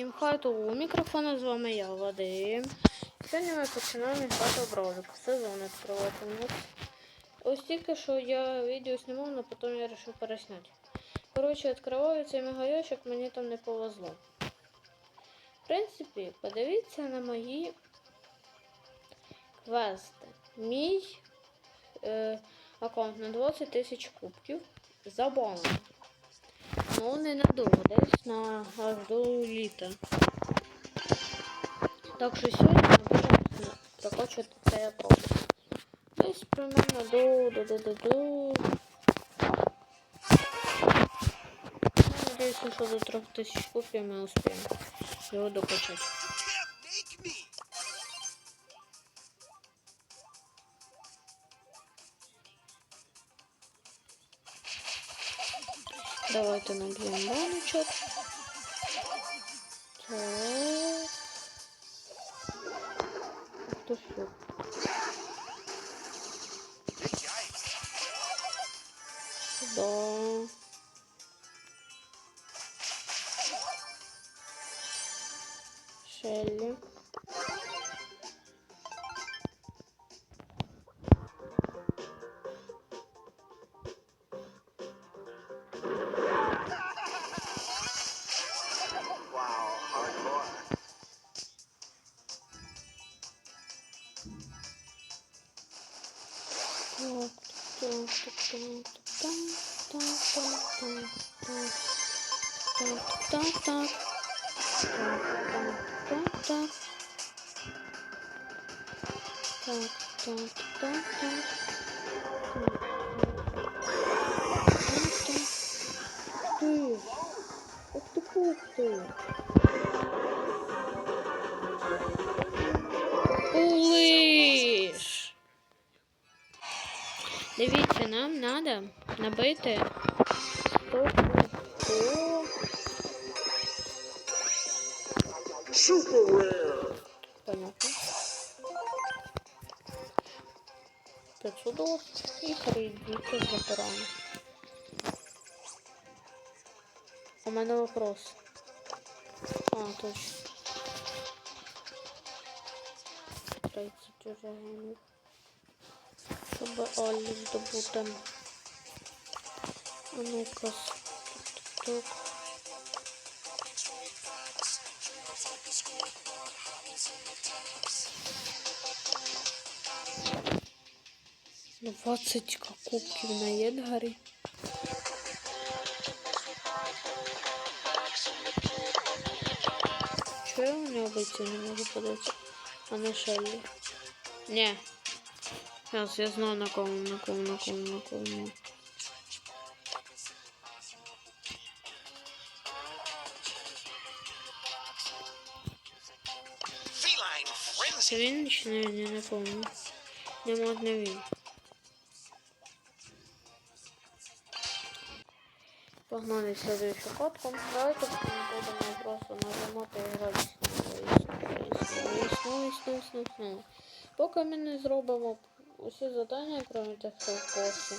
Всім хату у мікрофона з вами я, Вадим. Сьогодні ми починаємо грати в ролик. Сезон відкривати. Ось тільки що я відео знімав, але потім я вирішив пересняти. Коротше, відкриваю цей мегаящик, мені там не повезло. В принципі, подивіться на мої квести. Мій е, аккаунт на 20 тисяч кубків забанений. Ну, ненадовго, десь на аж до літа. Так що сьогодні будемо прокачувати цей аккаунт. Десь примерно до до до до до. Надіюся, що до 3000 купів ми успіємо його докачати. Давайте наб'ємо баночок. Так. Хто що? Сюда. ух ты, ух ты. Треба набити 100 100 Понятно. 500 долларов и прийдите за бараном. У мене вопрос. А, точно. 30 уже гемів. Щоб Олі здобути. А ну-ка. Тук-тук. Двадцать кубків на Єдгарі. Чого я не обійти не можу подати? А на Шеллі? Ні. Зараз я знаю на кому, на кому, на кому, на кому. Це він чи не, не, не помню. Не мод він. Погнали следующую ходку. Давайте будемо просто нажимати і грати знову, і знову, і знову. Поки ми не зробимо усі завдання, крім тих, що в пості,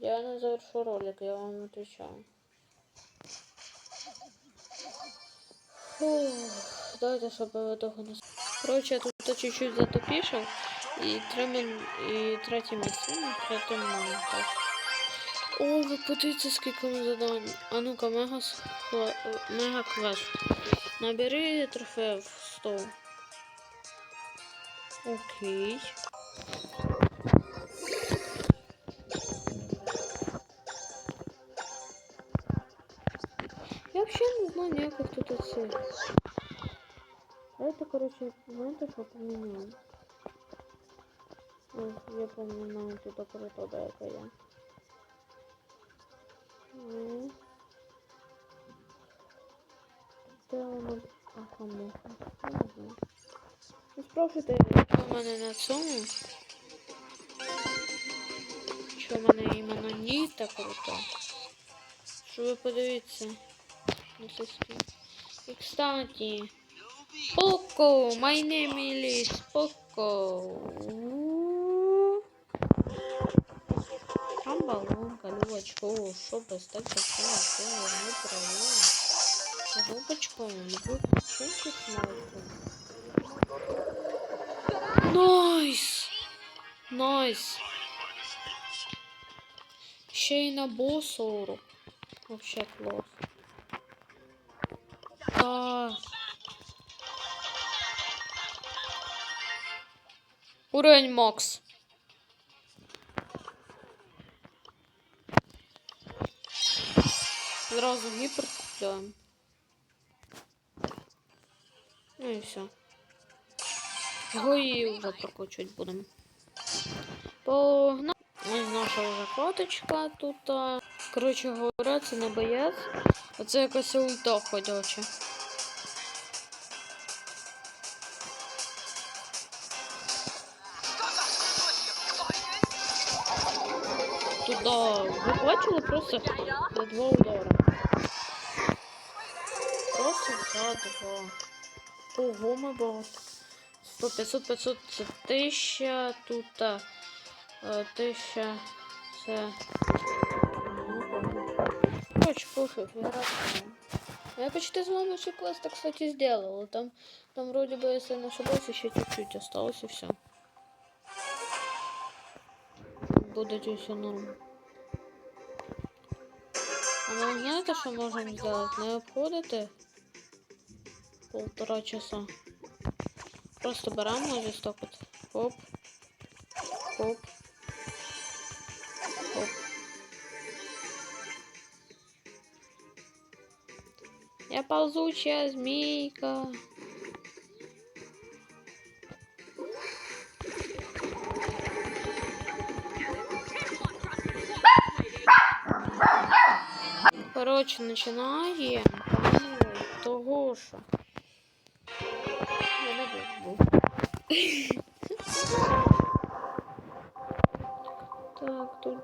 я не завершу ролик, я вам отвечаю. Фух, давайте, щоб ви того не... Короче, я тут чуть-чуть затупішав. І третє, і третє місце. Ну, третє маю, так. О, ви подивіться, скільки ми задань. А ну-ка, мега... Мега квест. Набери трофеїв 100. Окей. Я вообще не знаю, як тут оце. А это, короче, момент, що поменяю. Ой, я поменяю ну, тут круто, да, это я. Да, ну, ага, можно. Не. Ну, спробуйте, що в мене на цьому. Що в мене іменно ні так круто. Що ви подивіться. на цей скін. І, кстати, Poco, my name is Poco. Там баллон, колючку, что без так такого, не правильно. Губочка, не буду шутить малку. Найс! Найс! Ще й на боса урок. Вообще клас. Так. Уровень Макс. Зразу гіпер купляємо. Ну і все. Його і вже прокачувати будемо. Погнали. Ось наша вже коточка тут. Коротше говоря, це не боєць. Оце якась ульта ходяча. Туда ви бачили просто за два удара. Просто за два. Ого, ми багато. 100, 500, 500, це 1000, тут а, е, 1000, це... ну, помню. Короче, пофиг, игра Я почти с вами все квесты, кстати, сделала. Там, там вроде бы, если не ошибаюсь, еще чуть-чуть осталось и все. Будет все норм. А мы знаете, что можем сделать? Не обходите полтора часа. Просто ось так от. Хоп. Хоп. Хоп. Я ползучая змейка. Короче, начинаем. Того що. Так, тут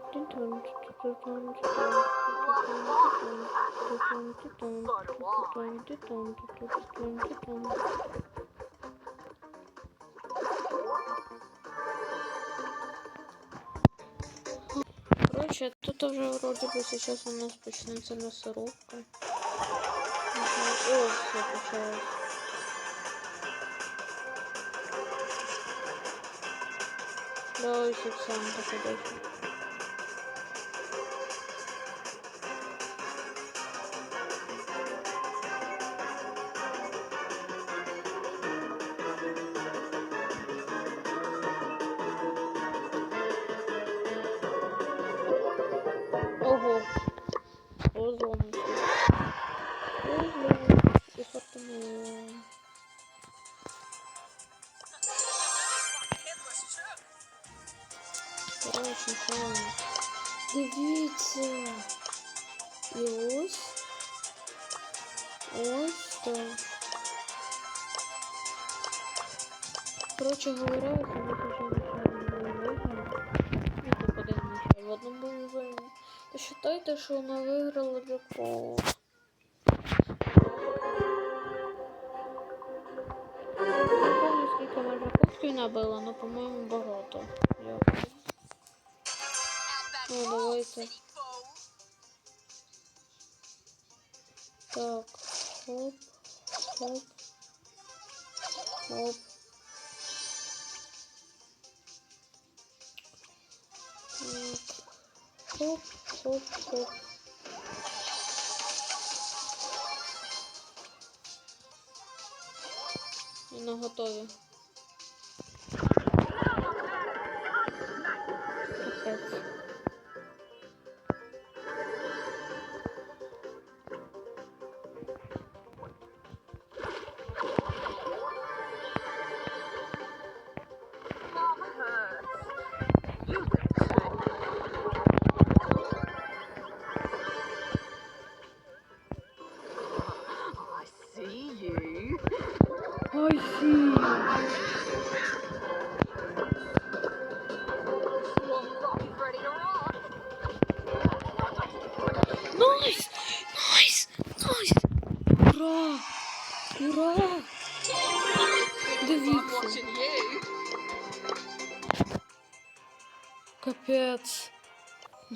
Короче, тут уже вроде бы сейчас у нас почнется мясорубка. О, все почалось. Давай сам походить. Ого. Дивіться. І ось. Короче говоря, начинаем ну, топ один меча в одному режимі, то считайте, що вона виграла джекпот. Не помню, скільки може кубків набила, але, по-моєму, багато. Я... Давайте. Так, хоп, хоп, хоп. Хоп, хоп, хоп. І на готові.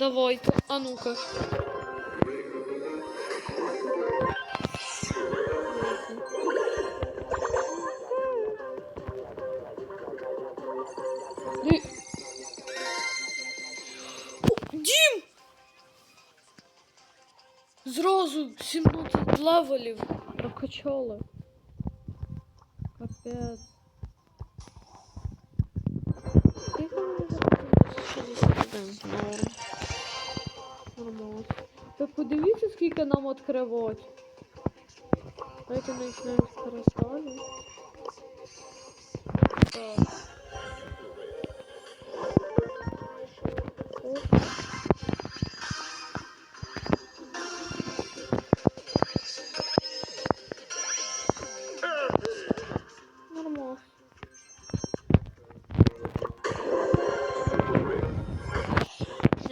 Давай, а ну-ка. Дім! Зразу 17 левелів прокачали. Капець. Скільки нам. Давайте перестави. Так. Оп. Нормально.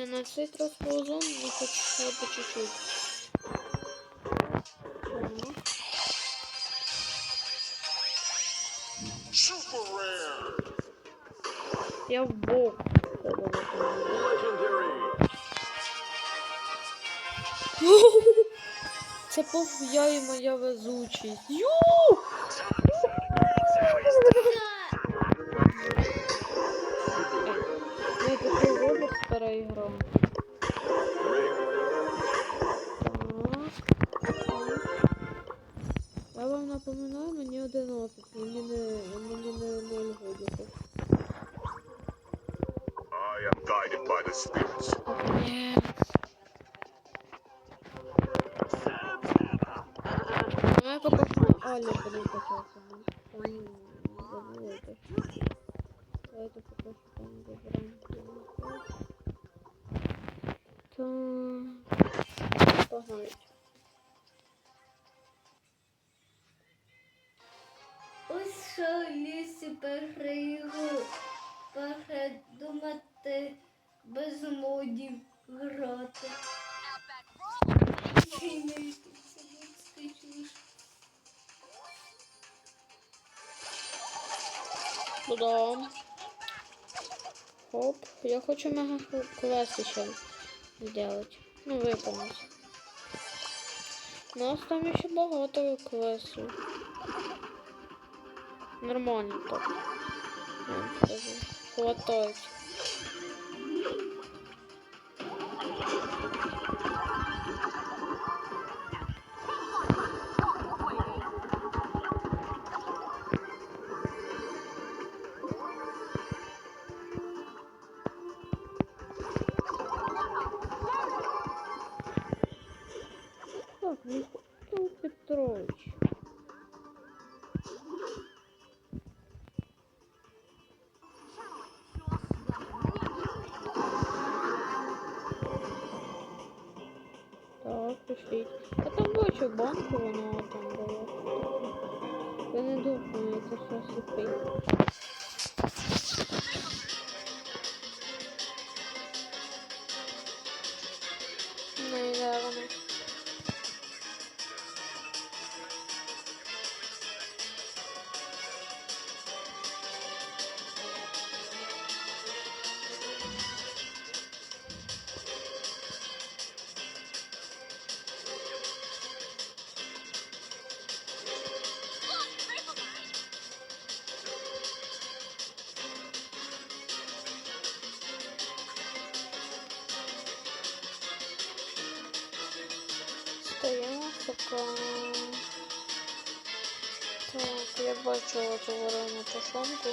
На цей тросовий зон, но хотя бы чуть-чуть. Я в бок. Це пов і моя везучість. Ю! Погнали. Ось що лісі перегру передумати без модів грати. Скачуєш? Туда. Хоп. Я хочу мега квест еще сделать. Ну, выполнить. У нас там еще багато квестів. Нормально так. Хватает. Я не думаю, це все сліпий. Не Поки. Так, я бачила цю варену тушонку.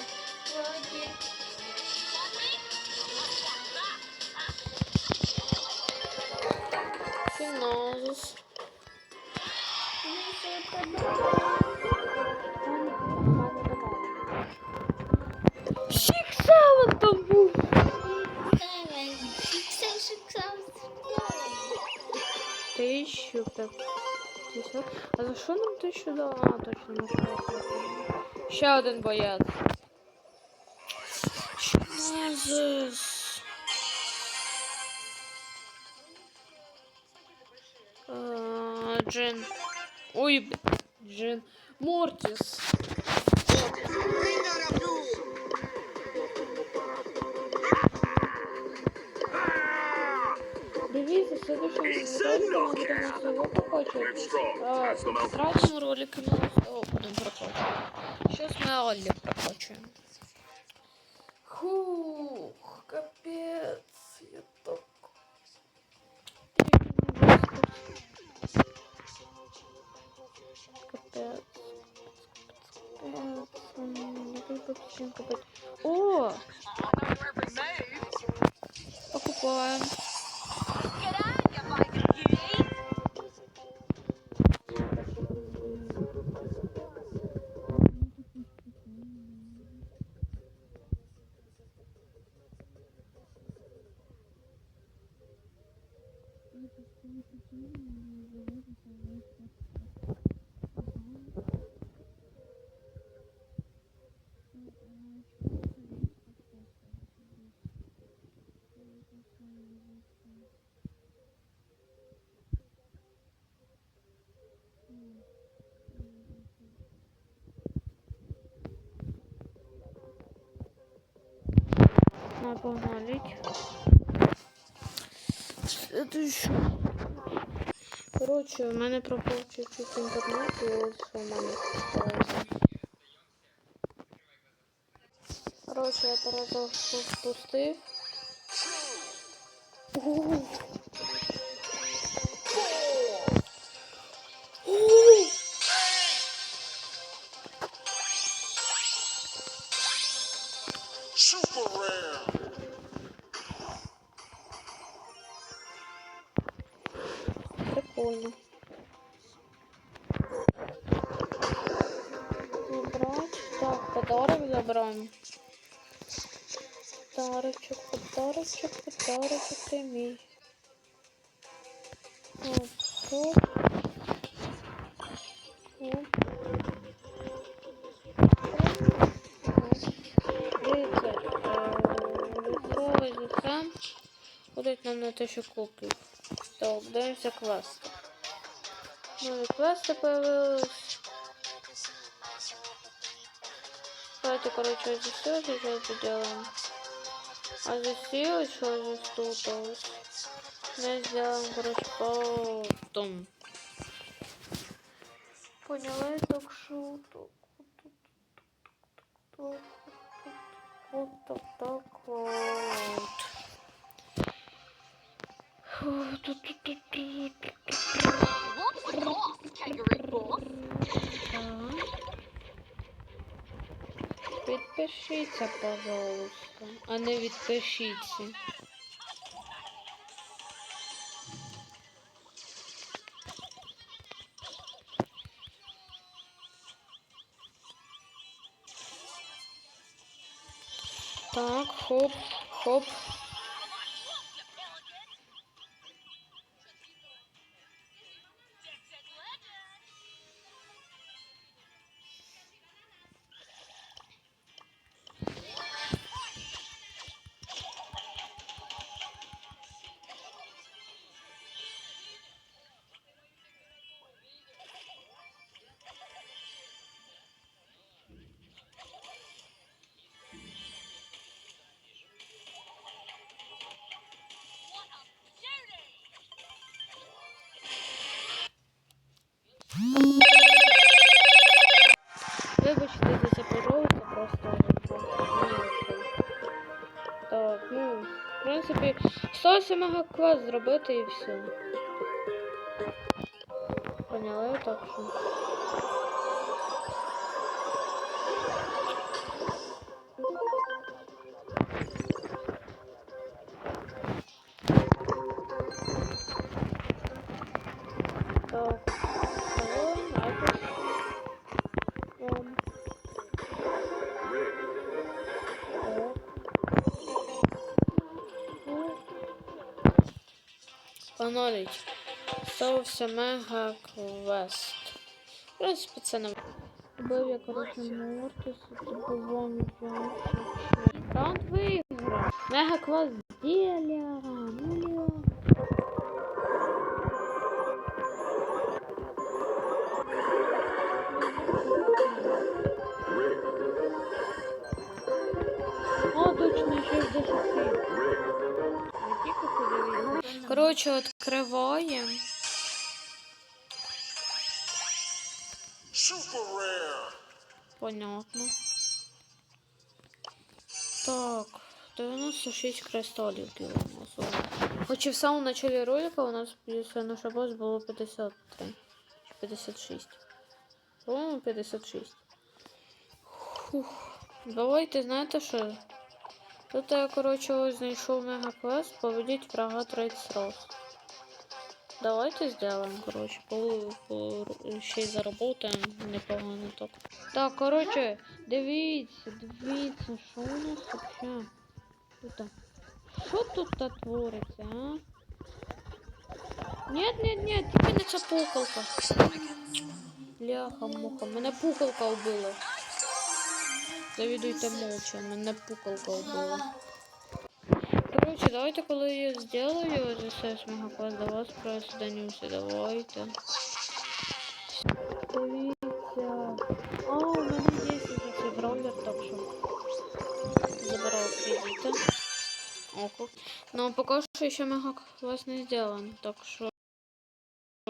Тисяч. А за що нам тисячу дала? А, точно, ж Ще один боєць. Фіназис. Джин. Ой, Джин. Мортис. Дивіться, В третьем ролике мы будем прокачивать. Сейчас мы Олли прокачиваем. Хух, капец, я так... Капец. Капец. Капец. Капец. Капец. На, погнали. Следующую. Коротше, у мене пропав чуть-чуть інтернет, і ось в мене. Коротше, я передав спустив. Super rare. Прикольно. Забрать. Так, подарок забрали. Подарочок, подарочок, подарочок ты мій. Оп, оп. Оп. Е, зустрам будуть нам на те, що купив. Так, дивимося квести. Нові квести появились. Давайте, короче, здесь все сейчас сделаем. А здесь что здесь тут. Мы сделаем, короче, потом. Поняла, что так вот, вот так так вот. Підпишіться, пожалуйста, а не відпишіться. Так, хоп, хоп. 108 мега квест зробити і все. Поняли, так що. Паноліть. Ставився мега квест. В принципі, це не Бив я, коротше, Мортис, добував Раунд виграв. Мега квест деля. Ну, А, точно, ще ж 10 Коротше, відкриваємо. Понятно. Так, 96 кристалів кіло. Хоча в самому началі ролика у нас, я не ошибаюсь, було 53. 56. По-моєму, 56. Фух. Давайте, знаєте що? Тут я, коротше, ось знайшов мегаквест, поведіть врага трейд роз. Давайте сделаем, короче, ще й заработаємо непогано так. Так, короче, дивіться, дивіться, що у нас вообще? Тут. Що тут та твориться, а? Нет, нет, нет, тільки не ця пукалка. Бляха, муха, мене пукалка вбила. Завідуйте мовча, мене пукалка вбила. Короче, давайте, коли я сделаю ЗСС Мегаквест, до вас присоединюся, давайте. Дивіться. А, у мене вже цей браузер, так що забирав кредити. Око. Ну, поки що ще Мегаквест не сделан, так що